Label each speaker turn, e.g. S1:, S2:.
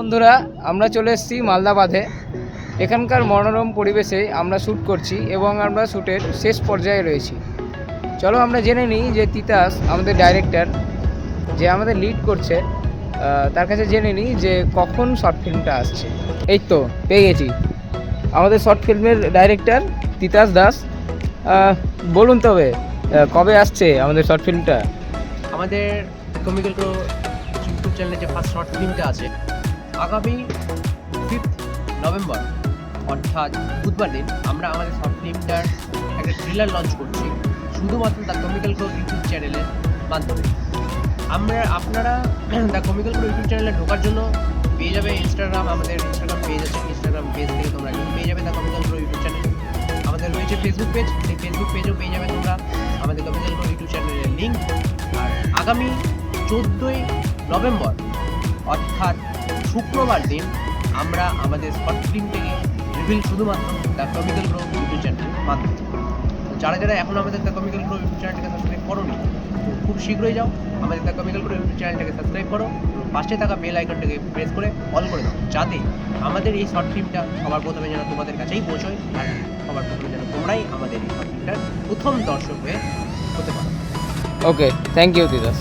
S1: বন্ধুরা, আমরা চলে এসেছি মালদা বাঁধে এখানকার মনোরম পরিবেশে আমরা শ্যুট করছি এবং আমরা শ্যুটের শেষ পর্যায়ে রয়েছি। চলো আমরা জেনে নিই যে তিতাস, আমাদের ডাইরেক্টর যে আমাদের লিড করছে তার কাছে জেনে নিই যে কখন শর্ট ফিল্মটা আসছে। এই তো, পেয়ে গেছি। আমাদের শর্ট ফিল্মের ডাইরেক্টর তিতাস দাস। বলুন তবে কবে আসছে আমাদের শর্ট ফিল্মটা
S2: আমাদের কমিক্যাল ইউটিউব চ্যানেলে যে ফার্স্ট শর্ট ফিল্মটা আছে আগামী ফিফথ নভেম্বর অর্থাৎ বুধবার দিন, আমরা আমাদের শর্ট ফিল্মটার একটা ট্রেলার লঞ্চ করছি, শুধুমাত্র দ্য কমিক্যাল গ্রো ইউটিউব চ্যানেলের মাধ্যমে। আমরা, আপনারা দ্য কমিক্যাল গ্রো ইউটিউব চ্যানেলে ঢোকার জন্য পেয়ে যাবে ইনস্টাগ্রাম আমাদের ইনস্টাগ্রাম পেজ আছে ইনস্টাগ্রাম পেজ থেকে তোমরা পেয়ে যাবে The Comical Grow YouTube channel আমাদের রয়েছে ফেসবুক পেজ সেই ফেসবুক পেজও পেয়ে যাবে তোমরা আমাদের কমিক্যাল গ্রো ইউটিউব চ্যানেলের লিঙ্ক আর আগামী চোদ্দোই নভেম্বর অর্থাৎ শুক্রবার দিন আমরা আমাদের শর্ট ফিল্ম থেকে রিভিল শুধুমাত্র দ্য কমিক্যাল গ্রো ইউটিউব চ্যানেলের মাধ্যমে। যারা যারা এখন আমাদের দ্য কমিক্যাল গ্রো ইউটিউব চ্যানেলটাকে সাবস্ক্রাইব করোনি তো খুব শীঘ্রই যাও, আমাদের দ্য কমিক্যাল গ্রো ইউটিউব চ্যানেলটাকে সাবস্ক্রাইব করো, পাশে থাকা বেল আইকনটাকে প্রেস করে অল করে দাও, যাতে আমাদের এই শর্ট ফিল্মটা সবার প্রথমে যেন তোমাদের কাছেই পৌঁছয়, আর সবার প্রথমে যেন তোমরাই আমাদের এই শর্ট ফিল্মটার প্রথম দর্শক হয়ে হতে পারো।
S1: Okay thank you Titas